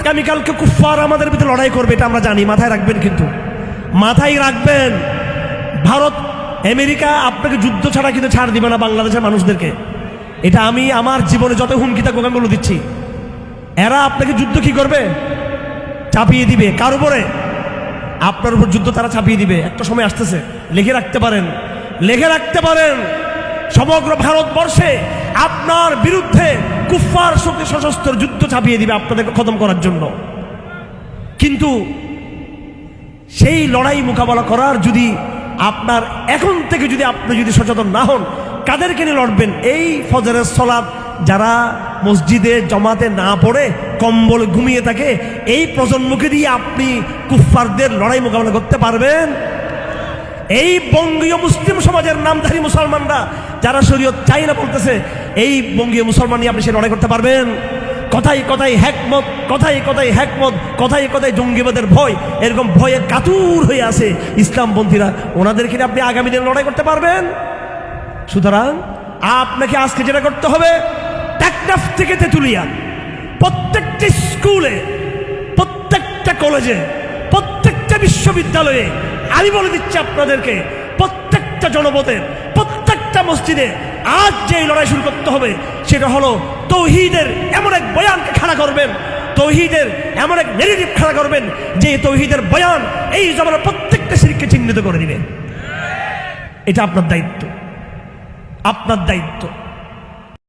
আগামীকালকে কুফফার আমাদের ভিতরে লড়াই করবে, এটা আমরা জানি, মাথায় রাখবেন কিন্তু। মাথায় রাখবেন, ভারত, আমেরিকা আপনাকে যুদ্ধ ছাড়া কিন্তু ছাড় দিবে না বাংলাদেশের মানুষদেরকে। এটা আমি আমার জীবনে যত হুমকি থাকুক, আমি বলে দিচ্ছি। এরা আপনাকে যুদ্ধ কি করবে? চাপিয়ে দিবে। কার উপরে? আপনার উপর যুদ্ধ তারা চাপিয়ে দিবে। একটা সময় আসতেছে, লিখে রাখতে পারেন। লিখে রাখতে পারেন, সমগ্র ভারতবর্ষে আপনার বিরুদ্ধে কুফফার শক্তি সশস্ত্র যুদ্ধ চাপিয়ে দিবে আপনাদেরকে খতম করার জন্য। কিন্তু সেই লড়াই মোকাবেলা করার যদি আপনার এখন থেকে যদি আপনি যদি সচেতন না হন, কাদেরকে নিয়ে লড়বেন? এই ফজরের সলাপ যারা মসজিদে জমাতে না পড়ে, কম্বল ঘুমিয়ে থাকে, এই প্রজন্মকে দিয়ে আপনি কুফফারদের লড়াই মোকাবেলা করতে পারবেন? এই বঙ্গীয় মুসলিম সমাজের নামধারী মুসলমানরা, যারা শরীয়ত চাই না বলতেছে এই বঙ্গীয় মুসলমান নিয়ে আপনি সে লড়াই করতে পারবেন। কথাই কথাই হ্যাকমত কথাই কথাই হ্যাকমত কথাই কথাই জঙ্গিবাদের ভয়, এরকম ভয়ে কাতুর হয়ে আছে ইসলামপন্থীরা। ওনাদেরকে আপনি আগামী দিনে লড়াই করতে পারবেন। সুতরাং আপনাকে আজকে যেটা করতে হবে, টেকনাফ থেকে তেঁতুলিয়া, প্রত্যেকটি স্কুলে, প্রত্যেকটা কলেজে, প্রত্যেকটা বিশ্ববিদ্যালয়ে, আমি বলে দিচ্ছি আপনাদেরকে, প্রত্যেকটা জনপদের প্রত্যেকটা মসজিদে আজ যে লড়াই শুরু করতে হবে, সেটা হলো তৌহিদের এমন এক বয়ানকে খাড়া করবেন, তৌহিদের এমন এক নেগেটিভ খাড়া করবেন, যে তৌহিদের বয়ান এই জমানার প্রত্যেকটা শিরকে চিহ্নিত করে দিবে। এটা আপনার দায়িত্ব। আপনার দায়িত্ব।